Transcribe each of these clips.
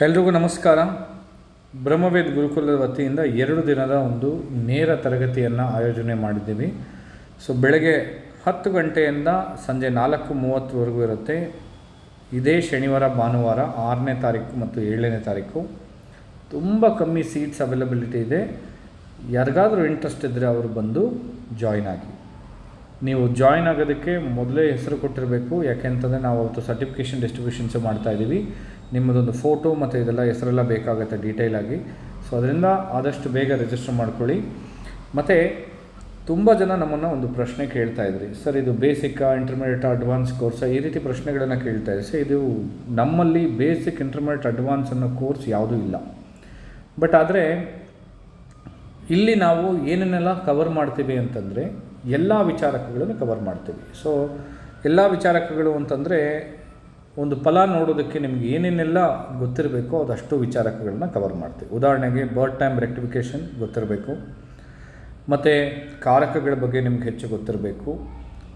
ಎಲ್ರಿಗೂ ನಮಸ್ಕಾರ. ಬ್ರಹ್ಮವೇದ್ ಗುರುಕುಲದ ವತಿಯಿಂದ ಎರಡು ದಿನದ ಒಂದು ನೇರ ತರಗತಿಯನ್ನು ಆಯೋಜನೆ ಮಾಡಿದ್ದೀವಿ. ಸೊ, ಬೆಳಗ್ಗೆ ಹತ್ತು ಗಂಟೆಯಿಂದ ಸಂಜೆ ನಾಲ್ಕು ಮೂವತ್ತುವರೆಗೂ ಇರುತ್ತೆ. ಇದೇ ಶನಿವಾರ, ಭಾನುವಾರ ಆರನೇ ತಾರೀಕು ಮತ್ತು ಏಳನೇ ತಾರೀಕು. ತುಂಬ ಕಮ್ಮಿ ಸೀಟ್ಸ್ ಅವೈಲಬಿಲಿಟಿ ಇದೆ. ಯಾರಿಗಾದರೂ ಇಂಟ್ರೆಸ್ಟ್ ಇದ್ದರೆ ಅವರು ಬಂದು ಜಾಯ್ನ್ ಆಗಿ. ನೀವು ಜಾಯಿನ್ ಆಗೋದಕ್ಕೆ ಮೊದಲೇ ಹೆಸರು ಕೊಟ್ಟಿರಬೇಕು. ಯಾಕೆಂತಂದರೆ ನಾವು ಅವತ್ತು ಸರ್ಟಿಫಿಕೇಷನ್ ಡಿಸ್ಟ್ರಿಬ್ಯೂಷನ್ಸು ಮಾಡ್ತಾ ಇದ್ದೀವಿ ನಿಮ್ಮದೊಂದು ಫೋಟೋ ಮತ್ತು ಇದೆಲ್ಲ ಹೆಸರೆಲ್ಲ ಬೇಕಾಗುತ್ತೆ ಡೀಟೇಲಾಗಿ. ಸೊ, ಅದರಿಂದ ಆದಷ್ಟು ಬೇಗ ರಿಜಿಸ್ಟರ್ ಮಾಡ್ಕೊಳ್ಳಿ. ಮತ್ತು ತುಂಬ ಜನ ನಮ್ಮನ್ನು ಒಂದು ಪ್ರಶ್ನೆ ಕೇಳ್ತಾ ಇದ್ರಿ. ಸರ್, ಇದು ಬೇಸಿಕ್ಕಾ, ಇಂಟರ್ಮೀಡಿಯೇಟ್, ಅಡ್ವಾನ್ಸ್ ಕೋರ್ಸ್, ಈ ರೀತಿ ಪ್ರಶ್ನೆಗಳನ್ನು ಕೇಳ್ತಾ ಇದ್ರಿ. ಸರ್, ಇದು ನಮ್ಮಲ್ಲಿ ಬೇಸಿಕ್, ಇಂಟರ್ಮೀಡಿಯೇಟ್, ಅಡ್ವಾನ್ಸ್ ಅನ್ನೋ ಕೋರ್ಸ್ ಯಾವುದೂ ಇಲ್ಲ. ಬಟ್ ಆದರೆ ಇಲ್ಲಿ ನಾವು ಏನನ್ನೆಲ್ಲ ಕವರ್ ಮಾಡ್ತೀವಿ ಅಂತಂದರೆ ಎಲ್ಲ ವಿಚಾರಕಗಳನ್ನು ಕವರ್ ಮಾಡ್ತೀವಿ. ಸೊ, ಎಲ್ಲ ವಿಚಾರಕಗಳು ಅಂತಂದರೆ ಒಂದು ಫಲ ನೋಡೋದಕ್ಕೆ ನಿಮ್ಗೆ ಏನೇನೆಲ್ಲ ಗೊತ್ತಿರಬೇಕೋ ಅದಷ್ಟು ವಿಚಾರಕಗಳನ್ನ ಕವರ್ ಮಾಡ್ತೀವಿ. ಉದಾಹರಣೆಗೆ ಬರ್ತ್ ಟೈಮ್ ರೆಕ್ಟಿಫಿಕೇಷನ್ ಗೊತ್ತಿರಬೇಕು. ಮತ್ತು ಕಾರಕಗಳ ಬಗ್ಗೆ ನಿಮ್ಗೆ ಹೆಚ್ಚು ಗೊತ್ತಿರಬೇಕು.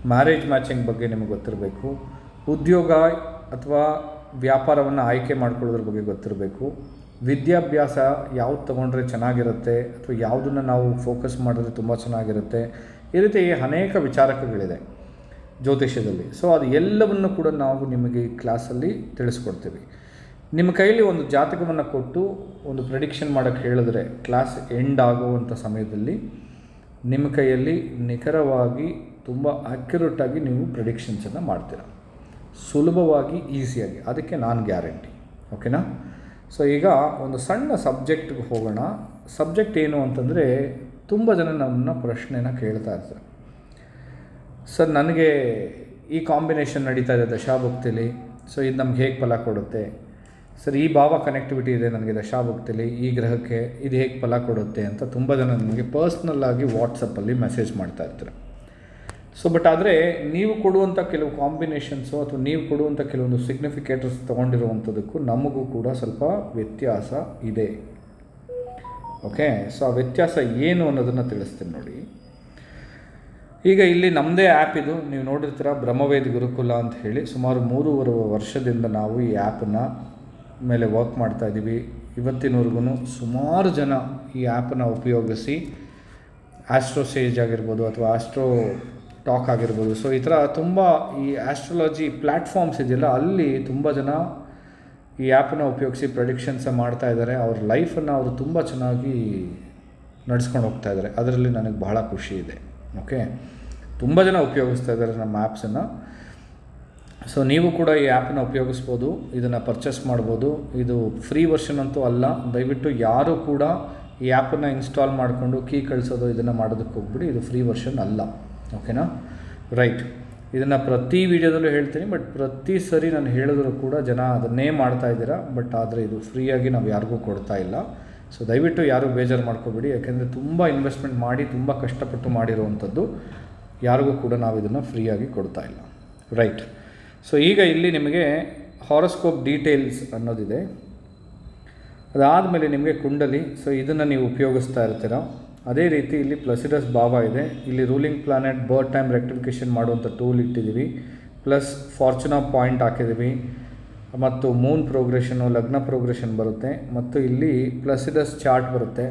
ಮ್ಯಾರೇಜ್ ಮ್ಯಾಚಿಂಗ್ ಬಗ್ಗೆ ನಿಮಗೆ ಗೊತ್ತಿರಬೇಕು. ಉದ್ಯೋಗ ಅಥವಾ ವ್ಯಾಪಾರವನ್ನು ಆಯ್ಕೆ ಮಾಡ್ಕೊಳ್ಳೋದ್ರ ಬಗ್ಗೆ ಗೊತ್ತಿರಬೇಕು. ವಿದ್ಯಾಭ್ಯಾಸ ಯಾವ್ದು ತೊಗೊಂಡ್ರೆ ಚೆನ್ನಾಗಿರುತ್ತೆ ಅಥವಾ ಯಾವುದನ್ನು ನಾವು ಫೋಕಸ್ ಮಾಡಿದ್ರೆ ತುಂಬ ಚೆನ್ನಾಗಿರುತ್ತೆ. ಈ ರೀತಿ ಅನೇಕ ವಿಚಾರಕಗಳಿದೆ. ಜ್ಯೋತಿಷ್ಯದಲ್ಲಿ. ಸೊ ಅದು ಎಲ್ಲವನ್ನು ಕೂಡ ನಾವು ನಿಮಗೆ ಈ ಕ್ಲಾಸಲ್ಲಿ ತಿಳಿಸ್ಕೊಡ್ತೀವಿ. ನಿಮ್ಮ ಕೈಯಲ್ಲಿ ಒಂದು ಜಾತಕವನ್ನು ಕೊಟ್ಟು ಒಂದು ಪ್ರಿಡಿಕ್ಷನ್ ಮಾಡೋಕ್ಕೆ ಹೇಳಿದ್ರೆ ಕ್ಲಾಸ್ ಎಂಡ್ ಆಗುವಂಥ ಸಮಯದಲ್ಲಿ ನಿಮ್ಮ ಕೈಯಲ್ಲಿ ನಿಖರವಾಗಿ ತುಂಬ ಅಕ್ಯುರೇಟಾಗಿ ನೀವು ಪ್ರಿಡಿಕ್ಷನ್ಸನ್ನು ಮಾಡ್ತೀರ. ಸುಲಭವಾಗಿ ಈಸಿಯಾಗಿ ಅದಕ್ಕೆ ನಾನು ಗ್ಯಾರಂಟಿ ಓಕೆನಾ ಸೊ ಈಗ ಒಂದು ಸಣ್ಣ ಸಬ್ಜೆಕ್ಟ್ಗೆ ಹೋಗೋಣ. ಸಬ್ಜೆಕ್ಟ್ ಏನು ಅಂತಂದರೆ ತುಂಬ ಜನ ನಮ್ಮನ್ನ ಪ್ರಶ್ನೆನ ಕೇಳ್ತಾ ಇರ್ತಾರೆ. ಸರ್ ನನಗೆ ಈ ಕಾಂಬಿನೇಷನ್ ನಡೀತಾ ಇದೆ ದಶಾಭುಕ್ತಿಲಿ. ಸೊ ಇದು ನಮ್ಗೆ ಹೇಗೆ ಫಲ ಕೊಡುತ್ತೆ? ಸರ್ ಈ ಭಾವ ಕನೆಕ್ಟಿವಿಟಿ ಇದೆ ನನಗೆ ದಶಾಭುಕ್ತಿಲಿ, ಈ ಗ್ರಹಕ್ಕೆ ಇದು ಹೇಗೆ ಫಲ ಕೊಡುತ್ತೆ ಅಂತ ತುಂಬ ಜನ ನನಗೆ ಪರ್ಸ್ನಲ್ಲಾಗಿ ವಾಟ್ಸಪ್ಪಲ್ಲಿ ಮೆಸೇಜ್ ಮಾಡ್ತಾ ಇರ್ತಾರೆ. ಸೊ ಬಟ್ ಆದರೆ ನೀವು ಕೊಡುವಂಥ ಕೆಲವು ಕಾಂಬಿನೇಷನ್ಸು ಅಥವಾ ನೀವು ಕೊಡುವಂಥ ಕೆಲವೊಂದು ಸಿಗ್ನಿಫಿಕೇಟರ್ಸ್ ತೊಗೊಂಡಿರುವಂಥದ್ದಕ್ಕೂ ನಮಗೂ ಕೂಡ ಸ್ವಲ್ಪ ವ್ಯತ್ಯಾಸ ಇದೆ. ಓಕೆ ಸೊ ಆ ವ್ಯತ್ಯಾಸ ಏನು ಅನ್ನೋದನ್ನು ತಿಳಿಸ್ತೀನಿ ನೋಡಿ. ಈಗ ಇಲ್ಲಿ ನಮ್ಮದೇ ಆ್ಯಪ್ ಇದು. ನೀವು ನೋಡಿರ್ತೀರ ಬ್ರಹ್ಮವೇದ ಗುರುಕುಲ ಅಂತ ಹೇಳಿ. ಸುಮಾರು ಮೂರುವರೆ ವರ್ಷದಿಂದ ನಾವು ಈ ಆ್ಯಪನ್ನು ಮೇಲೆ ವರ್ಕ್ ಮಾಡ್ತಾ ಇದ್ದೀವಿ. ಇವತ್ತಿನವರೆಗೂ ಸುಮಾರು ಜನ ಈ ಆ್ಯಪನ್ನು ಉಪಯೋಗಿಸಿ ಆಸ್ಟ್ರೋ ಸೇಜ್ ಆಗಿರ್ಬೋದು ಅಥವಾ ಆಸ್ಟ್ರೋ ಟಾಕ್ ಆಗಿರ್ಬೋದು. ಸೊ ಈ ಥರ ತುಂಬ ಈ ಆಸ್ಟ್ರಾಲಜಿ ಪ್ಲ್ಯಾಟ್ಫಾರ್ಮ್ಸ್ ಇದೆಯಲ್ಲ, ಅಲ್ಲಿ ತುಂಬ ಜನ ಈ ಆ್ಯಪನ್ನು ಉಪಯೋಗಿಸಿ ಪ್ರೆಡಿಕ್ಷನ್ಸ ಮಾಡ್ತಾ ಇದ್ದಾರೆ. ಅವ್ರ ಲೈಫನ್ನು ಅವರು ತುಂಬ ಚೆನ್ನಾಗಿ ನಡ್ಸ್ಕೊಂಡು ಹೋಗ್ತಾ ಇದ್ದಾರೆ. ಅದರಲ್ಲಿ ನನಗೆ ಬಹಳ ಖುಷಿ ಇದೆ. ಓಕೆ ತುಂಬ ಜನ ಉಪಯೋಗಿಸ್ತಾ ಇದ್ದಾರೆ ನಮ್ಮ ಆ್ಯಪ್ಸನ್ನು ಸೊ ನೀವು ಕೂಡ ಈ ಆ್ಯಪನ್ನು ಉಪಯೋಗಿಸ್ಬೋದು, ಇದನ್ನು ಪರ್ಚೇಸ್ ಮಾಡ್ಬೋದು. ಇದು ಫ್ರೀ ವರ್ಷನ್ ಅಂತೂ ಅಲ್ಲ, ದಯವಿಟ್ಟು ಯಾರೂ ಕೂಡ ಈ ಆ್ಯಪನ್ನು ಇನ್ಸ್ಟಾಲ್ ಮಾಡಿಕೊಂಡು ಕೀ ಕಳಿಸೋದು, ಇದನ್ನು ಮಾಡೋದಕ್ಕೆ ಹೋಗ್ಬಿಡಿ. ಇದು ಫ್ರೀ ವರ್ಷನ್ ಅಲ್ಲ. ಓಕೆನಾ ರೈಟ್ ಇದನ್ನು ಪ್ರತಿ ವಿಡಿಯೋದಲ್ಲೂ ಹೇಳ್ತೀನಿ ಬಟ್ ಪ್ರತಿ ಸರಿ ನಾನು ಹೇಳಿದ್ರು ಕೂಡ ಜನ ಅದನ್ನೇ ಮಾಡ್ತಾ ಇದ್ದೀರಾ ಬಟ್ ಆದರೆ ಇದು ಫ್ರೀಯಾಗಿ ನಾವು ಯಾರಿಗೂ ಕೊಡ್ತಾ ಇಲ್ಲ. ಸೊ ದಯವಿಟ್ಟು ಯಾರೂ ಬೇಜಾರು ಮಾಡ್ಕೋಬೇಡಿ. ಯಾಕೆಂದರೆ ತುಂಬ ಇನ್ವೆಸ್ಟ್ಮೆಂಟ್ ಮಾಡಿ, ತುಂಬ ಕಷ್ಟಪಟ್ಟು ಮಾಡಿರುವಂಥದ್ದು ಯಾರಿಗೂ ಕೂಡ ನಾವು ಇದನ್ನು ಫ್ರೀಯಾಗಿ ಕೊಡ್ತಾ ಇಲ್ಲ. ರೈಟ್ ಸೊ ಈಗ ಇಲ್ಲಿ ನಿಮಗೆ ಹಾರೋಸ್ಕೋಪ್ ಡೀಟೇಲ್ಸ್ ಅನ್ನೋದಿದೆ. ಅದಾದಮೇಲೆ ನಿಮಗೆ ಕುಂಡಲಿ. ಸೊ ಇದನ್ನು ನೀವು ಉಪಯೋಗಿಸ್ತಾ ಇರ್ತೀರ. ಅದೇ ರೀತಿ ಇಲ್ಲಿ ಪ್ಲಸಿಡಸ್ ಭಾವ ಇದೆ. ಇಲ್ಲಿ ruling planet birth time rectification ಮಾಡುವಂಥ ಟೂಲ್ ಇಟ್ಟಿದ್ದೀವಿ. ಪ್ಲಸ್ ಫಾರ್ಚುನಾ ಪಾಯಿಂಟ್ ಹಾಕಿದ್ದೀವಿ. ಮತ್ತು ಮೂನ್ ಪ್ರೋಗ್ರೆಷನು ಲಗ್ನ ಪ್ರೋಗ್ರೆಷನ್ ಬರುತ್ತೆ. ಮತ್ತು ಇಲ್ಲಿ ಪ್ಲಸಿಡಸ್ ಚಾರ್ಟ್ ಬರುತ್ತೆ.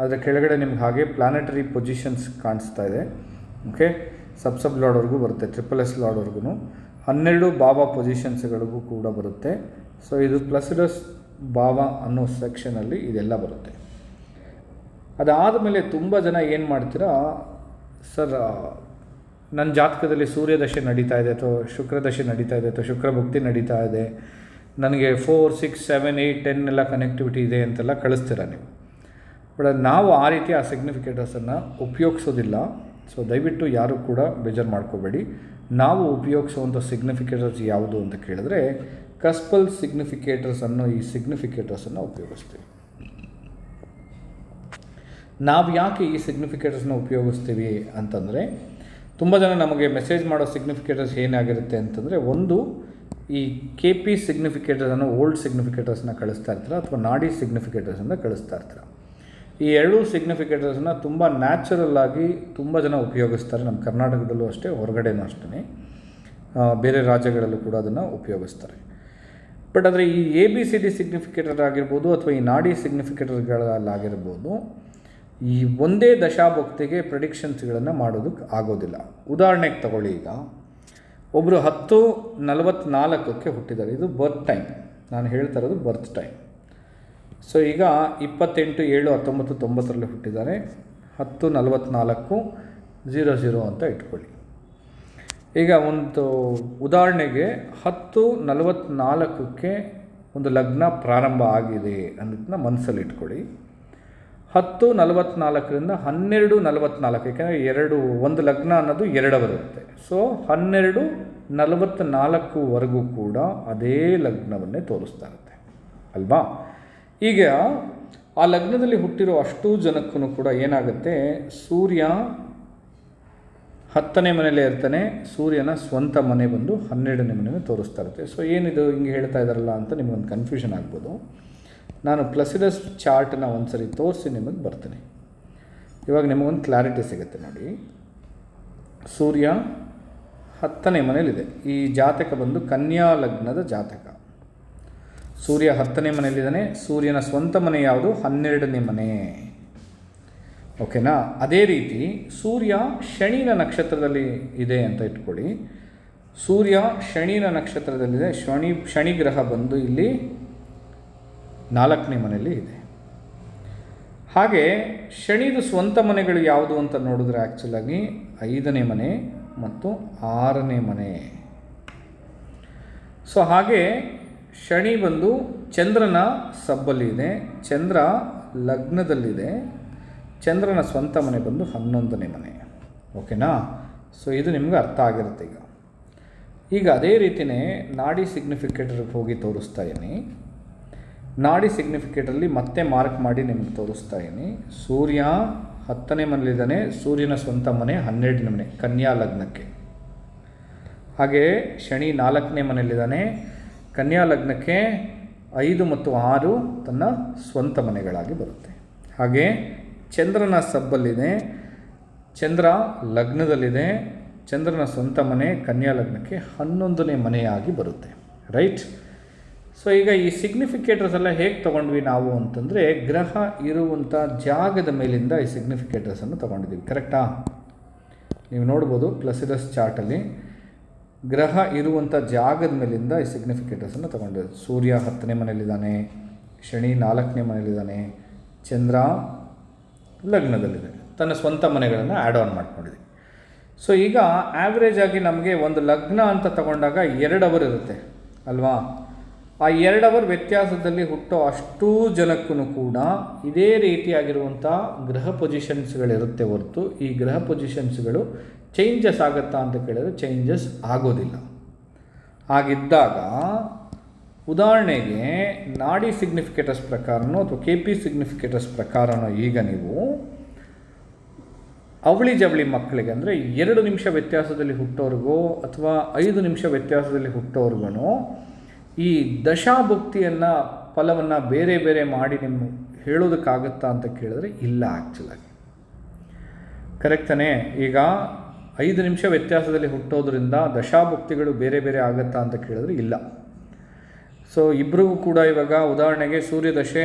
ಅದರ ಕೆಳಗಡೆ ನಿಮ್ಗೆ ಹಾಗೆ ಪ್ಲಾನೆಟರಿ ಪೊಸಿಷನ್ಸ್ ಕಾಣಿಸ್ತಾ ಇದೆ. ಓಕೆ ಸಬ್ ಸಬ್ ಲಾಡ್ವರೆಗೂ ಬರುತ್ತೆ ಟ್ರಿಪಲ್ ಎಸ್ ಲಾಡ್ವರೆಗೂ ಹನ್ನೆರಡು ಬಾಬಾ ಪೊಸಿಷನ್ಸ್ಗಳಿಗೂ ಕೂಡ ಬರುತ್ತೆ. ಸೊ ಇದು ಪ್ಲಸಿಡಸ್ ಬಾಬಾ ಅನ್ನೋ ಸೆಕ್ಷನಲ್ಲಿ ಇದೆಲ್ಲ ಬರುತ್ತೆ. ಅದಾದ ಮೇಲೆ ತುಂಬ ಜನ ಏನು ಮಾಡ್ತೀರಾ? ಸರ್ ನನ್ನ ಜಾತಕದಲ್ಲಿ ಸೂರ್ಯದಶೆ ನಡೀತಾ ಇದೆ ಅಥವಾ ಶುಕ್ರದಶೆ ನಡೀತಾ ಇದೆ ಅಥವಾ ಶುಕ್ರ ಭಕ್ತಿ ನಡೀತಾ ಇದೆ. ನನಗೆ four six seven eight ten ಎಲ್ಲ ಕನೆಕ್ಟಿವಿಟಿ ಇದೆ ಅಂತೆಲ್ಲ ಕಳಿಸ್ತೀರ ನೀವು? ಬಟ್ ನಾವು ಆ ರೀತಿ ಆ ಸಿಗ್ನಿಫಿಕೇಟರ್ಸನ್ನು ಉಪಯೋಗಿಸೋದಿಲ್ಲ. ಸೊ ದಯವಿಟ್ಟು ಯಾರೂ ಕೂಡ ಬೇಜಾರು ಮಾಡ್ಕೋಬೇಡಿ. ನಾವು ಉಪಯೋಗಿಸುವಂಥ ಸಿಗ್ನಿಫಿಕೇಟರ್ಸ್ ಯಾವುದು ಅಂತ ಕೇಳಿದ್ರೆ ಕಸ್ಪಲ್ ಸಿಗ್ನಿಫಿಕೇಟರ್ಸ್ ಅನ್ನೋ ಈ ಸಿಗ್ನಿಫಿಕೇಟರ್ಸನ್ನು ಉಪಯೋಗಿಸ್ತೀವಿ. ನಾವು ಯಾಕೆ ಈ ಸಿಗ್ನಿಫಿಕೇಟರ್ಸ್ನ ಉಪಯೋಗಿಸ್ತೀವಿ ಅಂತಂದರೆ ತುಂಬ ಜನ ನಮಗೆ ಮೆಸೇಜ್ ಮಾಡೋ ಸಿಗ್ನಿಫಿಕೇಟರ್ಸ್ ಏನಾಗಿರುತ್ತೆ ಅಂತಂದರೆ, ಒಂದು, ಈ ಕೆ ಪಿ ಸಿಗ್ನಿಫಿಕೇಟರ್ಸನ್ನು ಓಲ್ಡ್ ಸಿಗ್ನಿಫಿಕೇಟರ್ಸ್ನ ಕಳಿಸ್ತಾ ಇರ್ತಾರೆ ಅಥವಾ ನಾಡಿ ಸಿಗ್ನಿಫಿಕೇಟರ್ಸನ್ನು ಕಳಿಸ್ತಾ ಇರ್ತಾರೆ. ಈ ಎರಡೂ ಸಿಗ್ನಿಫಿಕೇಟರ್ಸನ್ನ ತುಂಬ ನ್ಯಾಚುರಲ್ ಆಗಿ ತುಂಬ ಜನ ಉಪಯೋಗಿಸ್ತಾರೆ. ನಮ್ಮ ಕರ್ನಾಟಕದಲ್ಲೂ ಅಷ್ಟೇ, ಹೊರಗಡೆನೂ ಅಷ್ಟೇ ಬೇರೆ ರಾಜ್ಯಗಳಲ್ಲೂ ಕೂಡ ಅದನ್ನು ಉಪಯೋಗಿಸ್ತಾರೆ. ಬಟ್ ಆದರೆ ಈ A B C D significator ಆಗಿರ್ಬೋದು ಅಥವಾ ಈ ನಾಡಿ ಸಿಗ್ನಿಫಿಕೇಟರ್ಗಳಲ್ಲಾಗಿರ್ಬೋದು ಈ ಒಂದೇ ದಶಾಭಕ್ತಿಗೆ ಪ್ರಿಡಿಕ್ಷನ್ಸ್ಗಳನ್ನು ಮಾಡೋದಕ್ಕೆ ಆಗೋದಿಲ್ಲ. ಉದಾಹರಣೆಗೆ ತಗೊಳ್ಳಿ ಈಗ. ಒಬ್ಬರು ಹತ್ತು ನಲವತ್ತ್ನಾಲ್ಕಕ್ಕೆ ಹುಟ್ಟಿದ್ದಾರೆ. ಇದು ಬರ್ತ್ ಟೈಮ್ ನಾನು ಹೇಳ್ತಾ ಇರೋದು ಬರ್ತ್ ಟೈಮ್ ಸೊ ಈಗ ಇಪ್ಪತ್ತೆಂಟು ಏಳು ಹತ್ತೊಂಬತ್ತು ತೊಂಬತ್ತರಲ್ಲಿ ಹುಟ್ಟಿದ್ದಾರೆ. ಹತ್ತು ನಲವತ್ತ್ನಾಲ್ಕು ಝೀರೋ ಝೀರೋ ಅಂತ ಇಟ್ಕೊಳ್ಳಿ. ಈಗ ಒಂದು ಉದಾಹರಣೆಗೆ ಹತ್ತು ನಲವತ್ತ್ನಾಲ್ಕಕ್ಕೆ ಒಂದು ಲಗ್ನ ಪ್ರಾರಂಭ ಆಗಿದೆ ಅನ್ನೋದನ್ನ ಮನಸ್ಸಲ್ಲಿ ಇಟ್ಕೊಳ್ಳಿ. ಹತ್ತು ನಲವತ್ತ್ನಾಲ್ಕರಿಂದ ಹನ್ನೆರಡು ನಲವತ್ತ್ನಾಲ್ಕು ಯಾಕೆಂದರೆ ಎರಡು, ಒಂದು ಲಗ್ನ ಅನ್ನೋದು ಎರಡು ಬರುತ್ತೆ ಸೊ ಹನ್ನೆರಡು ನಲವತ್ತ್ನಾಲ್ಕುವರೆಗೂ ಕೂಡ ಅದೇ ಲಗ್ನವನ್ನೇ ತೋರಿಸ್ತಾ ಇರುತ್ತೆ. ಅಲ್ವಾ? ಈಗ ಆ ಲಗ್ನದಲ್ಲಿ ಹುಟ್ಟಿರೋ ಅಷ್ಟೂ ಜನಕ್ಕೂ ಕೂಡ ಏನಾಗುತ್ತೆ? ಸೂರ್ಯ ಹತ್ತನೇ ಮನೆಯಲ್ಲೇ ಇರ್ತಾನೆ, ಸೂರ್ಯನ ಸ್ವಂತ ಮನೆ ಬಂದು ಹನ್ನೆರಡನೇ ಮನೆ ತೋರಿಸ್ತಾ ಇರುತ್ತೆ. ಸೊ ಏನಿದು ಹಿಂಗೆ ಹೇಳ್ತಾ ಇದ್ದಾರಲ್ಲ ಅಂತ ನಿಮಗೊಂದು ಕನ್ಫ್ಯೂಷನ್ ಆಗ್ಬೋದು. ನಾನು ಪ್ಲಸಿಡಸ್ ಚಾರ್ಟನ್ನ ಒಂದು ಸರಿ ತೋರಿಸಿ ನಿಮಗೆ ಬರ್ತೀನಿ. ಇವಾಗ ನಿಮಗೊಂದು ಕ್ಲಾರಿಟಿ ಸಿಗುತ್ತೆ ನೋಡಿ. ಸೂರ್ಯ ಹತ್ತನೇ ಮನೇಲಿದೆ ಈ ಜಾತಕ ಬಂದು ಕನ್ಯಾ ಲಗ್ನದ ಜಾತಕ. ಸೂರ್ಯ ಹತ್ತನೇ ಮನೆಯಲ್ಲಿದ್ದಾನೆ. ಸೂರ್ಯನ ಸ್ವಂತ ಮನೆ ಯಾವುದು? ಹನ್ನೆರಡನೇ ಮನೆ. ಓಕೆನಾ? ಅದೇ ರೀತಿ ಸೂರ್ಯ ಶನಿನ ನಕ್ಷತ್ರದಲ್ಲಿ ಇದೆ ಅಂತ ಇಟ್ಕೊಳ್ಳಿ. ಸೂರ್ಯ ಶನಿನ ನಕ್ಷತ್ರದಲ್ಲಿದೆ. ಶನಿ ಶನಿ ಗ್ರಹ ಬಂದು ಇಲ್ಲಿ ನಾಲ್ಕನೇ ಮನೆಯಲ್ಲಿ ಇದೆ. ಹಾಗೆ ಶನಿದು ಸ್ವಂತ ಮನೆಗಳು ಯಾವುದು ಅಂತ ನೋಡಿದ್ರೆ ಆ್ಯಕ್ಚುಲಾಗಿ ಐದನೇ ಮನೆ ಮತ್ತು ಆರನೇ ಮನೆ. ಸೊ ಹಾಗೆ ಶನಿ ಬಂದು ಚಂದ್ರನ ಸಬ್ಬಲ್ಲಿ ಇದೆ. ಚಂದ್ರ ಲಗ್ನದಲ್ಲಿದೆ. ಚಂದ್ರನ ಸ್ವಂತ ಮನೆ ಬಂದು ಹನ್ನೊಂದನೇ ಮನೆ. ಓಕೆನಾ? ಸೊ ಇದು ನಿಮ್ಗೆ ಅರ್ಥ ಆಗಿರುತ್ತೆ ಈಗ. ಈಗ ಅದೇ ರೀತಿಯೇ ನಾಡಿ ಸಿಗ್ನಿಫಿಕೇಟರ್ಗೆ ಹೋಗಿ ತೋರಿಸ್ತಾ ಇದ್ದೀನಿ. ನಾಡಿ ಸಿಗ್ನಿಫಿಕೇಟಲ್ಲಿ ಮತ್ತೆ ಮಾರ್ಕ್ ಮಾಡಿ ನಿಮಗೆ ತೋರಿಸ್ತಾ ಇದ್ದೀನಿ. ಸೂರ್ಯ ಹತ್ತನೇ ಮನೇಲಿದ್ದಾನೆ ಸೂರ್ಯನ ಸ್ವಂತ ಮನೆ ಹನ್ನೆರಡನೇ ಮನೆ, ಕನ್ಯಾ ಲಗ್ನಕ್ಕೆ. ಹಾಗೆ ಶನಿ ನಾಲ್ಕನೇ ಮನೆಯಲ್ಲಿದ್ದಾನೆ ಕನ್ಯಾ ಲಗ್ನಕ್ಕೆ ಐದು ಮತ್ತು ಆರು ತನ್ನ ಸ್ವಂತ ಮನೆಗಳಾಗಿ ಬರುತ್ತೆ. ಹಾಗೆ ಚಂದ್ರನ ಸಬ್ಬಲ್ಲಿದೆ, ಚಂದ್ರ ಲಗ್ನದಲ್ಲಿದೆ, ಚಂದ್ರನ ಸ್ವಂತ ಮನೆ ಕನ್ಯಾ ಲಗ್ನಕ್ಕೆ ಹನ್ನೊಂದನೇ ಮನೆಯಾಗಿ ಬರುತ್ತೆ. ರೈಟ್? ಸೊ ಈಗ ಈ ಸಿಗ್ನಿಫಿಕೇಟರ್ಸ್ ಎಲ್ಲ ಹೇಗೆ ತೊಗೊಂಡ್ವಿ ನಾವು ಅಂತಂದರೆ ಗ್ರಹ ಇರುವಂಥ ಜಾಗದ ಮೇಲಿಂದ ಈ ಸಿಗ್ನಿಫಿಕೇಟರ್ಸನ್ನು ತೊಗೊಂಡಿದ್ದೀವಿ. ಕರೆಕ್ಟಾ ನೀವು ನೋಡ್ಬೋದು ಪ್ಲಸಿರಸ್ ಚಾರ್ಟಲ್ಲಿ ಗ್ರಹ ಇರುವಂಥ ಜಾಗದ ಮೇಲಿಂದ ಈ ಸಿಗ್ನಿಫಿಕೇಟರ್ಸನ್ನು ತೊಗೊಂಡಿದ್ದು ಸೂರ್ಯ ಹತ್ತನೇ ಮನೇಲಿದ್ದಾನೆ ಶನಿ ನಾಲ್ಕನೇ ಮನೇಲಿದ್ದಾನೆ ಚಂದ್ರ ಲಗ್ನದಲ್ಲಿದೆ. ತನ್ನ ಸ್ವಂತ ಮನೆಗಳನ್ನು ಆ್ಯಡ್ ಆನ್ ಮಾಡ್ಕೊಂಡಿದೆ. ಸೊ ಈಗ ಆ್ಯಾವ್ರೇಜ್ ಆಗಿ ನಮಗೆ ಒಂದು ಲಗ್ನ ಅಂತ ತಗೊಂಡಾಗ ಎರಡು ಅವರ್ ಇರುತ್ತೆ ಅಲ್ವಾ? ಆ ಎರಡು ಅವರ್ ವ್ಯತ್ಯಾಸದಲ್ಲಿ ಹುಟ್ಟೋ ಅಷ್ಟೂ ಜನಕ್ಕೂ ಕೂಡ ಇದೇ ರೀತಿಯಾಗಿರುವಂಥ ಗ್ರಹ ಪೊಸಿಷನ್ಸ್ಗಳಿರುತ್ತೆ ಹೊರತು. ಈ ಗ್ರಹ ಪೊಸಿಷನ್ಸ್ಗಳು ಚೇಂಜಸ್ ಆಗುತ್ತಾ ಅಂತ ಕೇಳಿದ್ರೆ ಚೇಂಜಸ್ ಆಗೋದಿಲ್ಲ. ಹಾಗಿದ್ದಾಗ ಉದಾಹರಣೆಗೆ ನಾಡಿ ಸಿಗ್ನಿಫಿಕೇಟರ್ಸ್ ಪ್ರಕಾರನೋ ಅಥವಾ ಕೆ ಪಿ ಸಿಗ್ನಿಫಿಕೇಟರ್ಸ್ ಪ್ರಕಾರನೋ ಈಗ ನೀವು ಅವಳಿ ಜವಳಿ ಮಕ್ಕಳಿಗೆ ಅಂದರೆ ಎರಡು ನಿಮಿಷ ವ್ಯತ್ಯಾಸದಲ್ಲಿ ಹುಟ್ಟೋರಿಗೋ ಅಥವಾ ಐದು ನಿಮಿಷ ವ್ಯತ್ಯಾಸದಲ್ಲಿ ಹುಟ್ಟೋರ್ಗು ಈ ದಶಾಭುಕ್ತಿಯನ್ನು ಫಲವನ್ನು ಬೇರೆ ಬೇರೆ ಮಾಡಿ ನಿಮ್ಮ ಹೇಳೋದಕ್ಕಾಗತ್ತಾ ಅಂತ ಕೇಳಿದ್ರೆ ಇಲ್ಲ ಆ್ಯಕ್ಚುಲಾಗಿ ಕರೆಕ್ಟನೇ ಈಗ ಐದು ನಿಮಿಷ ವ್ಯತ್ಯಾಸದಲ್ಲಿ ಹುಟ್ಟೋದ್ರಿಂದ ದಶಾಭುಕ್ತಿಗಳು ಬೇರೆ ಬೇರೆ ಆಗುತ್ತಾ ಅಂತ ಕೇಳಿದ್ರೆ ಇಲ್ಲ. ಸೊ ಇಬ್ಬರಿಗೂ ಕೂಡ ಇವಾಗ ಉದಾಹರಣೆಗೆ ಸೂರ್ಯದಶೆ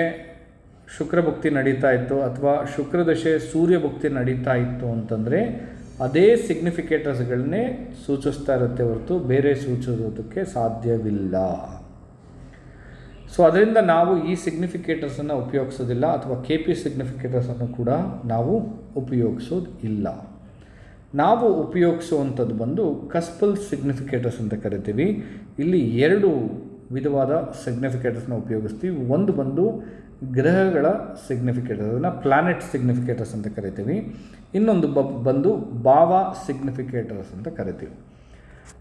ಶುಕ್ರಭುಕ್ತಿ ನಡೀತಾ ಇತ್ತು ಅಥವಾ ಶುಕ್ರದಶೆ ಸೂರ್ಯಭುಕ್ತಿ ನಡೀತಾ ಇತ್ತು ಅಂತಂದರೆ ಅದೇ ಸಿಗ್ನಿಫಿಕೇಟರ್ಸ್ಗಳನ್ನೇ ಸೂಚಿಸ್ತಾ ಇರುತ್ತೆ ಹೊರತು ಬೇರೆ ಸೂಚಿಸೋದಕ್ಕೆ ಸಾಧ್ಯವಿಲ್ಲ. ಸೊ ಅದರಿಂದ ನಾವು ಈ ಸಿಗ್ನಿಫಿಕೇಟರ್ಸನ್ನು ಉಪಯೋಗಿಸೋದಿಲ್ಲ ಅಥವಾ ಕೆ ಪಿ ಸಿಗ್ನಿಫಿಕೇಟರ್ಸನ್ನು ಕೂಡ ನಾವು ಉಪಯೋಗಿಸೋದು ಇಲ್ಲ ನಾವು ಉಪಯೋಗಿಸುವಂಥದ್ದು ಬಂದು ಕಸ್ಪಲ್ ಸಿಗ್ನಿಫಿಕೇಟರ್ಸ್ ಅಂತ ಕರಿತೀವಿ. ಇಲ್ಲಿ ಎರಡು ವಿಧವಾದ ಸಿಗ್ನಿಫಿಕೇಟರ್ಸ್ನ ಉಪಯೋಗಿಸ್ತೀವಿ. ಒಂದು ಬಂದು ಗ್ರಹಗಳ ಸಿಗ್ನಿಫಿಕೇಟರ್ ಅದನ್ನು ಪ್ಲಾನೆಟ್ ಸಿಗ್ನಿಫಿಕೇಟರ್ಸ್ ಅಂತ ಕರಿತೀವಿ. ಇನ್ನೊಂದು ಬಂದು ಭಾವ ಸಿಗ್ನಿಫಿಕೇಟರ್ಸ್ ಅಂತ ಕರಿತೀವಿ.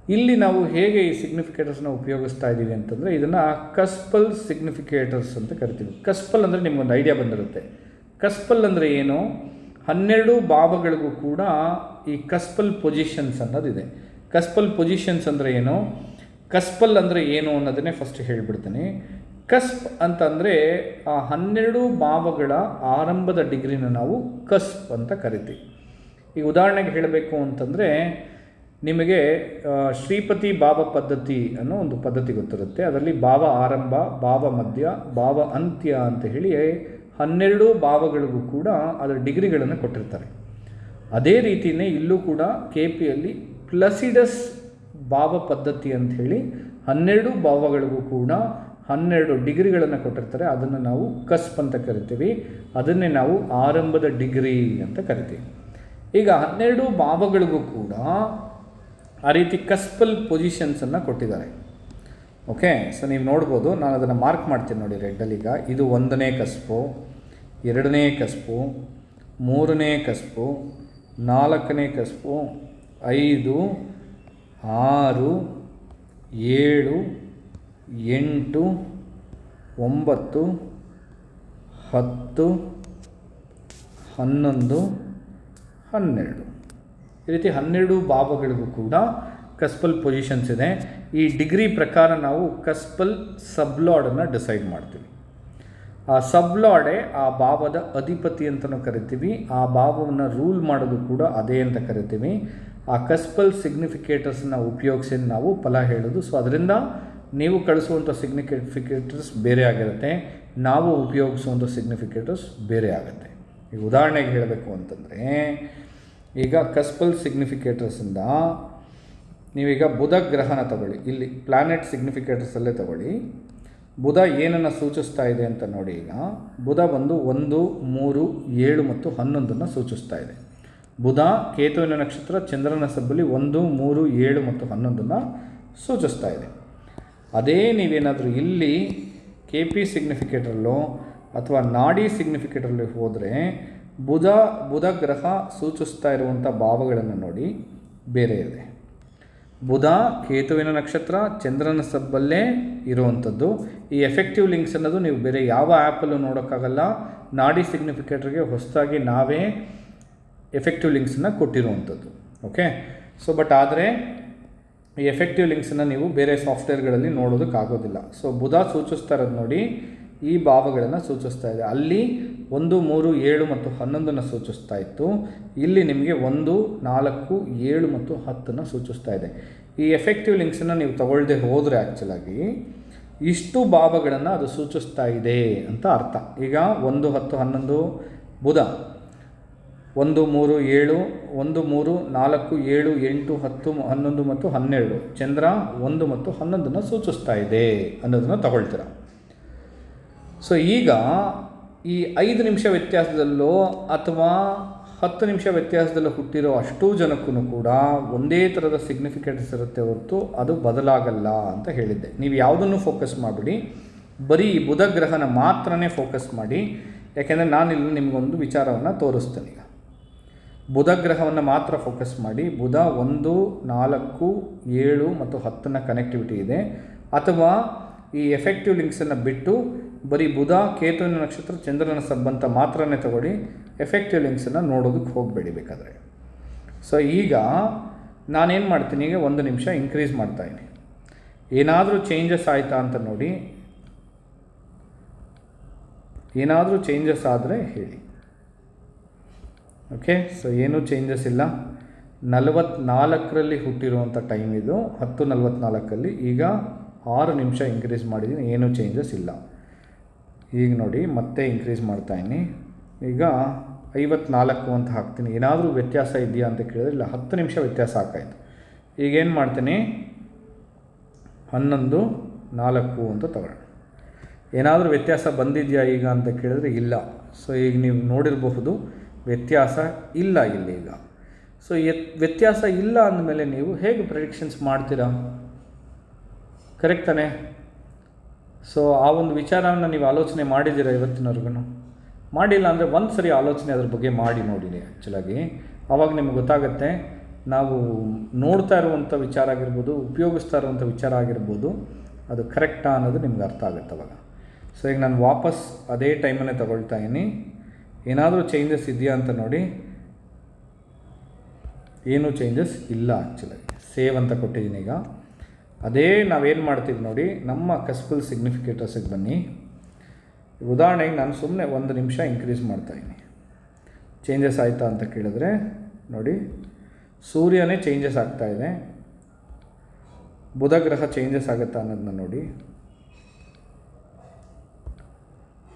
ಇಲ್ಲಿ ನಾವು ಹೇಗೆ ಈ ಸಿಗ್ನಿಫಿಕೇಟರ್ಸ್ನ ಉಪಯೋಗಿಸ್ತಾ ಇದ್ದೀವಿ ಅಂತಂದರೆ ಇದನ್ನು ಕಸ್ಪಲ್ ಸಿಗ್ನಿಫಿಕೇಟರ್ಸ್ ಅಂತ ಕರಿತೀವಿ. ಕಸ್ಪಲ್ ಅಂದರೆ ನಿಮಗೊಂದು ಐಡಿಯಾ ಬಂದಿರುತ್ತೆ. ಕಸ್ಪಲ್ ಅಂದರೆ ಏನು? ಹನ್ನೆರಡು ಭಾವಗಳಿಗೂ ಕೂಡ ಈ ಕಸ್ಪಲ್ ಪೊಸಿಷನ್ಸ್ ಅನ್ನೋದಿದೆ ಕಸ್ಪಲ್ ಪೊಸಿಷನ್ಸ್ ಅಂದರೆ ಏನು? ಕಸ್ಪಲ್ ಅಂದರೆ ಏನು ಅನ್ನೋದನ್ನೇ ಫಸ್ಟ್ ಹೇಳಿಬಿಡ್ತೀನಿ. ಕಸ್ಪ್ ಅಂತಂದರೆ ಆ ಹನ್ನೆರಡು ಭಾವಗಳ ಆರಂಭದ ಡಿಗ್ರಿನ ನಾವು ಕಸ್ಪ್ ಅಂತ ಕರಿತೀವಿ. ಈಗ ಉದಾಹರಣೆಗೆ ಹೇಳಬೇಕು ಅಂತಂದರೆ ನಿಮಗೆ ಶ್ರೀಪತಿ ಭಾವ ಪದ್ಧತಿ ಅನ್ನೋ ಒಂದು ಪದ್ಧತಿ ಗೊತ್ತಿರುತ್ತೆ. ಅದರಲ್ಲಿ ಭಾವ ಆರಂಭ, ಭಾವ ಮಧ್ಯ, ಭಾವ ಅಂತ್ಯ ಅಂತ ಹೇಳಿ ಹನ್ನೆರಡು ಭಾವಗಳಿಗೂ ಕೂಡ ಅದರ ಡಿಗ್ರಿಗಳನ್ನು ಕೊಟ್ಟಿರ್ತಾರೆ. ಅದೇ ರೀತಿಯೇ ಇಲ್ಲೂ ಕೂಡ ಕೆ ಪಿಯಲ್ಲಿ ಪ್ಲಸಿಡಸ್ ಭಾವ ಪದ್ಧತಿ ಅಂತ ಹೇಳಿ ಹನ್ನೆರಡು ಭಾವಗಳಿಗೂ ಕೂಡ ಹನ್ನೆರಡು ಡಿಗ್ರಿಗಳನ್ನು ಕೊಟ್ಟಿರ್ತಾರೆ. ಅದನ್ನು ನಾವು ಕಸ್ಪ್ ಅಂತ ಕರಿತೀವಿ. ಅದನ್ನೇ ನಾವು ಆರಂಭದ ಡಿಗ್ರಿ ಅಂತ ಕರಿತೀವಿ. ಈಗ ಹನ್ನೆರಡು ಭಾವಗಳಿಗೂ ಕೂಡ ಆ ರೀತಿ ಕಸ್ಪಲ್ ಪೊಸಿಷನ್ಸನ್ನು ಕೊಟ್ಟಿದ್ದಾರೆ. ಓಕೆ ಸೊ ನೀವು ನೋಡ್ಬೋದು, ನಾನು ಅದನ್ನು ಮಾರ್ಕ್ ಮಾಡ್ತೀನಿ ನೋಡಿ ರೆಡ್ಡಲ್ಲಿ ಈಗ. ಇದು ಒಂದನೇ ಕಸ್ಪು, ಎರಡನೇ ಕಸ್ಪು, ಮೂರನೇ ಕಸ್ಪು, ನಾಲ್ಕನೇ ಕಸ್ಪು, ಐದು, ಆರು, ಏಳು, ಎಂಟು, ಒಂಬತ್ತು, ಹತ್ತು, ಹನ್ನೊಂದು, ಹನ್ನೆರಡು. ಈ ರೀತಿ ಹನ್ನೆರಡು ಭಾವಗಳಿಗೂ ಕೂಡ ಕಸ್ಪಲ್ ಪೊಸಿಷನ್ಸ್ ಇದೆ. ಈ ಡಿಗ್ರಿ ಪ್ರಕಾರ ನಾವು ಕಸ್ಪಲ್ ಸಬ್ಲಾಡನ್ನು ಡಿಸೈಡ್ ಮಾಡ್ತೀವಿ. ಆ ಸಬ್ಲಾಡೇ ಆ ಭಾವದ ಅಧಿಪತಿ ಅಂತಲೂ ಕರಿತೀವಿ. ಆ ಭಾವವನ್ನು ರೂಲ್ ಮಾಡೋದು ಕೂಡ ಅದೇ ಅಂತ ಕರಿತೀವಿ. ಆ ಕಸ್ಪಲ್ ಸಿಗ್ನಿಫಿಕೇಟರ್ಸನ್ನು ಉಪಯೋಗಿಸಿ ನಾವು ಫಲ ಹೇಳೋದು. ಸೊ ಅದರಿಂದ ನೀವು ಕಳಿಸುವಂಥ ಸಿಗ್ನಿಫಿಕೇಟರ್ಸ್ ಬೇರೆ ಆಗಿರುತ್ತೆ. ನಾವು ಉಪಯೋಗಿಸುವಂಥ ಸಿಗ್ನಿಫಿಕೇಟರ್ಸ್ ಬೇರೆ ಆಗುತ್ತೆ. ಈಗ ಉದಾಹರಣೆಗೆ ಹೇಳಬೇಕು ಅಂತಂದರೆ ಈಗ ಕಸ್ಪಲ್ ಸಿಗ್ನಿಫಿಕೇಟರ್ಸಿಂದ ನೀವೀಗ ಬುಧ ಗ್ರಹನ ತಗೊಳ್ಳಿ. ಇಲ್ಲಿ ಪ್ಲಾನೆಟ್ ಸಿಗ್ನಿಫಿಕೇಟರ್ಸಲ್ಲೇ ತಗೊಳ್ಳಿ. ಬುಧ ಏನನ್ನು ಸೂಚಿಸ್ತಾ ಇದೆ ಅಂತ ನೋಡಿ ಈಗ. ಬುಧ ಬಂದು ಒಂದು, ಮೂರು, ಏಳು ಮತ್ತು ಹನ್ನೊಂದನ್ನು ಸೂಚಿಸ್ತಾ ಇದೆ. ಬುಧ ಕೇತುವಿನ ನಕ್ಷತ್ರ, ಚಂದ್ರನ ಸಬ್ಬಲಿ ಒಂದು, ಮೂರು, ಏಳು ಮತ್ತು ಹನ್ನೊಂದನ್ನು ಸೂಚಿಸ್ತಾ ಇದೆ. ಅದೇ ನೀವೇನಾದರೂ ಇಲ್ಲಿ ಕೆ ಪಿ ಸಿಗ್ನಿಫಿಕೇಟ್ರಲ್ಲೋ ಅಥವಾ ನಾಡಿ ಸಿಗ್ನಿಫಿಕೇಟರಲ್ಲಿ ಹೋದರೆ ಬುಧ ಬುಧ ಗ್ರಹ ಸೂಚಿಸ್ತಾ ಇರುವಂಥ ಭಾವಗಳನ್ನು ನೋಡಿ, ಬೇರೆ ಇದೆ. ಬುಧ ಕೇತುವಿನ ನಕ್ಷತ್ರ, ಚಂದ್ರನ ಸಬ್ಬಲ್ಲೇ ಇರುವಂಥದ್ದು. ಈ ಎಫೆಕ್ಟಿವ್ ಲಿಂಕ್ಸ್ ಅನ್ನೋದು ನೀವು ಬೇರೆ ಯಾವ ಆ್ಯಪಲ್ಲೂ ನೋಡೋಕ್ಕಾಗಲ್ಲ. ನಾಡಿ ಸಿಗ್ನಿಫಿಕೇಟರ್ಗೆ ಹೊಸದಾಗಿ ನಾವೇ ಎಫೆಕ್ಟಿವ್ ಲಿಂಕ್ಸನ್ನು ಕೊಟ್ಟಿರುವಂಥದ್ದು. ಓಕೆ ಸೊ ಬಟ್ ಆದರೆ ಈ ಎಫೆಕ್ಟಿವ್ ಲಿಂಕ್ಸನ್ನು ನೀವು ಬೇರೆ ಸಾಫ್ಟ್ವೇರ್ಗಳಲ್ಲಿ ನೋಡೋದಕ್ಕಾಗೋದಿಲ್ಲ. ಸೊ ಬುಧ ಸೂಚಿಸ್ತಾ ಇರೋದು ನೋಡಿ, ಈ ಭಾವಗಳನ್ನು ಸೂಚಿಸ್ತಾ ಇದೆ. ಅಲ್ಲಿ ಒಂದು, ಮೂರು, ಏಳು ಮತ್ತು ಹನ್ನೊಂದನ್ನು ಸೂಚಿಸ್ತಾ ಇತ್ತು. ಇಲ್ಲಿ ನಿಮಗೆ ಒಂದು, ನಾಲ್ಕು, ಏಳು ಮತ್ತು ಹತ್ತನ್ನು ಸೂಚಿಸ್ತಾ ಇದೆ. ಈ ಎಫೆಕ್ಟಿವ್ ಲಿಂಕ್ಸನ್ನು ನೀವು ತಗೊಳ್ಳದೆ ಹೋದರೆ ಆ್ಯಕ್ಚುಲಾಗಿ ಇಷ್ಟು ಭಾವಗಳನ್ನು ಅದು ಸೂಚಿಸ್ತಾ ಇದೆ ಅಂತ ಅರ್ಥ. ಈಗ ಒಂದು, ಹತ್ತು, ಹನ್ನೊಂದು, ಬುಧ. ಒಂದು, ಮೂರು, ಏಳು, ಒಂದು, ಮೂರು, ನಾಲ್ಕು, ಏಳು, ಎಂಟು, ಹತ್ತು, ಹನ್ನೊಂದು ಮತ್ತು ಹನ್ನೆರಡು. ಚಂದ್ರ ಒಂದು ಮತ್ತು ಹನ್ನೊಂದನ್ನು ಸೂಚಿಸ್ತಾ ಇದೆ ಅನ್ನೋದನ್ನು ತಗೊಳ್ತೀರ? ಸೊ ಈಗ ಈ ಐದು ನಿಮಿಷ ವ್ಯತ್ಯಾಸದಲ್ಲೋ ಅಥವಾ ಹತ್ತು ನಿಮಿಷ ವ್ಯತ್ಯಾಸದಲ್ಲೂ ಹುಟ್ಟಿರೋ ಅಷ್ಟೂ ಜನಕ್ಕೂ ಕೂಡ ಒಂದೇ ಥರದ ಸಿಗ್ನಿಫಿಕೆನ್ಸ್ ಇರುತ್ತೆ ಹೊರತು ಅದು ಬದಲಾಗಲ್ಲ ಅಂತ ಹೇಳಿದ್ದೆ. ನೀವು ಯಾವುದನ್ನು ಫೋಕಸ್ ಮಾಡಿಬಿಡಿ, ಬರೀ ಬುಧ ಗ್ರಹನ ಮಾತ್ರನೇ ಫೋಕಸ್ ಮಾಡಿ, ಯಾಕೆಂದರೆ ನಾನಿಲ್ಲಿ ನಿಮಗೊಂದು ವಿಚಾರವನ್ನು ತೋರಿಸ್ತೇನೆ ಈಗ. ಬುಧ ಗ್ರಹವನ್ನು ಮಾತ್ರ ಫೋಕಸ್ ಮಾಡಿ, ಬುಧ ಒಂದು, ನಾಲ್ಕು, ಏಳು ಮತ್ತು ಹತ್ತನ ಕನೆಕ್ಟಿವಿಟಿ ಇದೆ. ಅಥವಾ ಈ ಎಫೆಕ್ಟಿವ್ ಲಿಂಕ್ಸನ್ನು ಬಿಟ್ಟು ಬರೀ ಬುಧ ಕೇತುವಿನ ನಕ್ಷತ್ರ ಚಂದ್ರನ ಸಂಬಂಧ ಮಾತ್ರನೇ ತಗೊಳ್ಳಿ. ಎಫೆಕ್ಟಿವ್ ಲಿಂಕ್ಸನ್ನು ನೋಡೋದಕ್ಕೆ ಹೋಗಬೇಡಿ ಬೇಕಾದರೆ. ಸೊ ಈಗ ನಾನೇನು ಮಾಡ್ತೀನಿ ಈಗ ಒಂದು ನಿಮಿಷ ಇನ್ಕ್ರೀಸ್ ಮಾಡ್ತಾಯಿದ್ದೀನಿ ಏನಾದರೂ ಚೇಂಜಸ್ ಆಯಿತಾ ಅಂತ ನೋಡಿ. ಏನಾದರೂ ಚೇಂಜಸ್ ಆದರೆ ಹೇಳಿ. ಓಕೆ ಸೊ ಏನೂ ಚೇಂಜಸ್ ಇಲ್ಲ. ನಲವತ್ನಾಲ್ಕರಲ್ಲಿ ಹುಟ್ಟಿರುವಂಥ ಟೈಮ್ ಇದು. ಹತ್ತು ನಲವತ್ನಾಲ್ಕಲ್ಲಿ ಈಗ ಆರು ನಿಮಿಷ ಇನ್ಕ್ರೀಸ್ ಮಾಡಿದ್ದೀನಿ. ಏನೂ ಚೇಂಜಸ್ ಇಲ್ಲ. ಈಗ ನೋಡಿ ಮತ್ತೆ ಇನ್ಕ್ರೀಸ್ ಮಾಡ್ತಾಯಿನಿ ಈಗ ಐವತ್ನಾಲ್ಕು ಅಂತ ಹಾಕ್ತೀನಿ. ಏನಾದರೂ ವ್ಯತ್ಯಾಸ ಇದೆಯಾ ಅಂತ ಕೇಳಿದ್ರೆ ಇಲ್ಲ, ಹತ್ತು ನಿಮಿಷ ವ್ಯತ್ಯಾಸ ಹಾಕಾಯಿತು ಈಗೇನು ಮಾಡ್ತೀನಿ? ಹನ್ನೊಂದು, ನಾಲ್ಕು ಅಂತ ತಗೊಳ್ಳೋಣ ಏನಾದರೂ ವ್ಯತ್ಯಾಸ ಬಂದಿದೆಯಾ ಈಗ ಅಂತ ಕೇಳಿದ್ರೆ ಇಲ್ಲ. ಸೊ ಈಗ ನೀವು ನೋಡಿರಬಹುದು, ವ್ಯತ್ಯಾಸ ಇಲ್ಲ ಇಲ್ಲಿ ಈಗ. ಸೊ ವ್ಯತ್ಯಾಸ ಇಲ್ಲ ಅಂದಮೇಲೆ ನೀವು ಹೇಗೆ ಪ್ರೆಡಿಕ್ಷನ್ಸ್ ಮಾಡ್ತೀರಾ? ಕರೆಕ್ಟ್ ತಾನೇ? ಸೊ ಆ ಒಂದು ವಿಚಾರವನ್ನು ನೀವು ಆಲೋಚನೆ ಮಾಡಿದ್ದೀರಾ ಇವತ್ತಿನವರೆಗೂ? ಮಾಡಿಲ್ಲ ಅಂದರೆ ಒಂದು ಸರಿ ಆಲೋಚನೆ ಅದ್ರ ಬಗ್ಗೆ ಮಾಡಿ ನೋಡಿರಿ ಆ್ಯಕ್ಚುಲಾಗಿ ಆವಾಗ ನಿಮ್ಗೆ ಗೊತ್ತಾಗುತ್ತೆ, ನಾವು ನೋಡ್ತಾ ಇರುವಂಥ ವಿಚಾರ ಆಗಿರ್ಬೋದು, ಉಪಯೋಗಿಸ್ತಾ ಇರುವಂಥ ವಿಚಾರ ಆಗಿರ್ಬೋದು, ಅದು ಕರೆಕ್ಟಾ ಅನ್ನೋದು ನಿಮ್ಗೆ ಅರ್ಥ ಆಗುತ್ತೆ ಅವಾಗ. ಸೊ ಈಗ ನಾನು ವಾಪಸ್ ಅದೇ ಟೈಮನ್ನೇ ತಗೊಳ್ತಾ ಇದ್ದೀನಿ. ಏನಾದರೂ ಚೇಂಜಸ್ ಇದೆಯಾ ಅಂತ ನೋಡಿ. ಏನೂ ಚೇಂಜಸ್ ಇಲ್ಲ ಆ್ಯಕ್ಚುಲಾಗಿ ಸೇವ್ ಅಂತ ಕೊಟ್ಟಿದ್ದೀನಿ ಈಗ. ಅದೇ ನಾವೇನು ಮಾಡ್ತೀವಿ ನೋಡಿ, ನಮ್ಮ ಕಸ್ಬಲ್ ಸಿಗ್ನಿಫಿಕೇಟರ್ಸಿಗೆ ಬನ್ನಿ. ಉದಾಹರಣೆಗೆ ನಾನು ಸುಮ್ಮನೆ ಒಂದು ನಿಮಿಷ ಇನ್ಕ್ರೀಸ್ ಮಾಡ್ತಾಯಿದ್ದೀನಿ ಚೇಂಜಸ್ ಆಯಿತಾ ಅಂತ ಕೇಳಿದ್ರೆ, ನೋಡಿ, ಸೂರ್ಯನೇ ಚೇಂಜಸ್ ಆಗ್ತಾ ಇದೆ. ಬುಧ ಗ್ರಹ ಚೇಂಜಸ್ ಆಗುತ್ತಾ ಅನ್ನೋದನ್ನ ನೋಡಿ.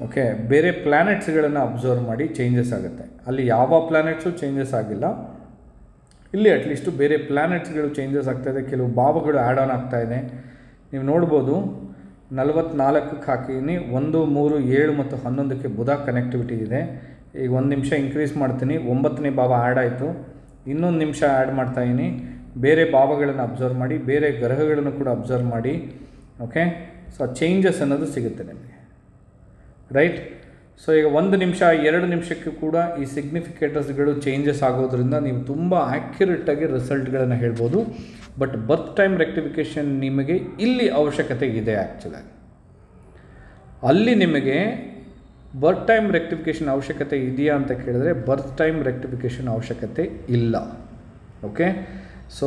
ಓಕೆ ಬೇರೆ ಪ್ಲ್ಯಾನೆಟ್ಸ್ಗಳನ್ನು ಅಬ್ಸರ್ವ್ ಮಾಡಿ ಚೇಂಜಸ್ ಆಗುತ್ತೆ. ಅಲ್ಲಿ ಯಾವ ಪ್ಲ್ಯಾನೆಟ್ಸು ಚೇಂಜಸ್ ಆಗಿಲ್ಲ. ಇಲ್ಲಿ ಅಟ್ಲೀಸ್ಟು ಬೇರೆ ಪ್ಲ್ಯಾನೆಟ್ಸ್ಗಳು ಚೇಂಜಸ್ ಆಗ್ತಾ ಇದೆ, ಕೆಲವು ಭಾವಗಳು ಆ್ಯಡ್ ಆನ್ ಆಗ್ತಾ ಇದೆ. ನೀವು ನೋಡ್ಬೋದು, ನಲವತ್ನಾಲ್ಕಕ್ಕೆ ಹಾಕಿದ್ದೀನಿ, ಒಂದು, ಮೂರು, ಏಳು ಮತ್ತು ಹನ್ನೊಂದಕ್ಕೆ ಬುಧ ಕನೆಕ್ಟಿವಿಟಿ ಇದೆ. ಈಗ ಒಂದು ನಿಮಿಷ ಇನ್ಕ್ರೀಸ್ ಮಾಡ್ತೀನಿ, ಒಂಬತ್ತನೇ ಭಾವ ಆ್ಯಡ್ ಆಯಿತು. ಇನ್ನೊಂದು ನಿಮಿಷ ಆ್ಯಡ್ ಮಾಡ್ತಾಯಿದ್ದೀನಿ ಬೇರೆ ಭಾವಗಳನ್ನು ಅಬ್ಸರ್ವ್ ಮಾಡಿ, ಬೇರೆ ಗ್ರಹಗಳನ್ನು ಕೂಡ ಅಬ್ಸರ್ವ್ ಮಾಡಿ ಓಕೆ ಸೊ ಚೇಂಜಸ್ ಅನ್ನೋದು ಸಿಗುತ್ತೆ ನಿಮಗೆ. ರೈಟ್ ಸೊ ಈಗ ಒಂದು ನಿಮಿಷ, ಎರಡು ನಿಮಿಷಕ್ಕೂ ಕೂಡ ಈ ಸಿಗ್ನಿಫಿಕೇಟರ್ಸ್ಗಳು ಚೇಂಜಸ್ ಆಗೋದ್ರಿಂದ ನೀವು ತುಂಬ ಆ್ಯಕ್ಯುರೇಟಾಗಿ ರಿಸಲ್ಟ್ಗಳನ್ನು ಹೇಳ್ಬೋದು. ಬಟ್ ಬರ್ತ್ ಟೈಮ್ ರೆಕ್ಟಿಫಿಕೇಷನ್ ನಿಮಗೆ ಇಲ್ಲಿ ಅವಶ್ಯಕತೆ ಇದೆ ಆ್ಯಕ್ಚುಲಾಗಿ ಅಲ್ಲಿ ನಿಮಗೆ ಬರ್ತ್ ಟೈಮ್ ರೆಕ್ಟಿಫಿಕೇಷನ್ ಅವಶ್ಯಕತೆ ಇದೆಯಾ ಅಂತ ಕೇಳಿದ್ರೆ ಬರ್ತ್ ಟೈಮ್ ರೆಕ್ಟಿಫಿಕೇಷನ್ ಅವಶ್ಯಕತೆ ಇಲ್ಲ. ಓಕೆ ಸೊ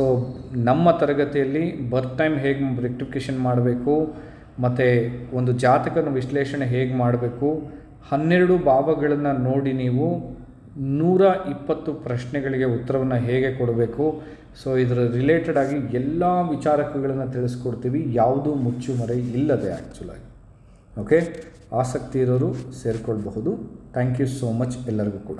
ನಮ್ಮ ತರಗತಿಯಲ್ಲಿ ಬರ್ತ್ ಟೈಮ್ ಹೇಗೆ ರೆಕ್ಟಿಫಿಕೇಷನ್ ಮಾಡಬೇಕು, ಮತ್ತು ಒಂದು ಜಾತಕನ ವಿಶ್ಲೇಷಣೆ ಹೇಗೆ ಮಾಡಬೇಕು ಹನ್ನೆರಡು ಭಾವಗಳನ್ನು ನೋಡಿ ನೀವು ನೂರ ಇಪ್ಪತ್ತು ಪ್ರಶ್ನೆಗಳಿಗೆ ಉತ್ತರವನ್ನು ಹೇಗೆ ಕೊಡಬೇಕು? ಸೊ ಇದರ ರಿಲೇಟೆಡ್ ಆಗಿ ಎಲ್ಲ ವಿಚಾರಕಗಳನ್ನು ತಿಳಿಸ್ಕೊಡ್ತೀವಿ. ಯಾವುದೂ ಮುಚ್ಚುಮರೆ ಇಲ್ಲದೆ ಆ್ಯಕ್ಚುಲಾಗಿ ಓಕೆ ಆಸಕ್ತಿ ಇರೋರು ಸೇರಿಕೊಳ್ಬಹುದು. ಥ್ಯಾಂಕ್ ಯು ಸೋ ಮಚ್ ಎಲ್ಲರಿಗೂ ಕೂಡ.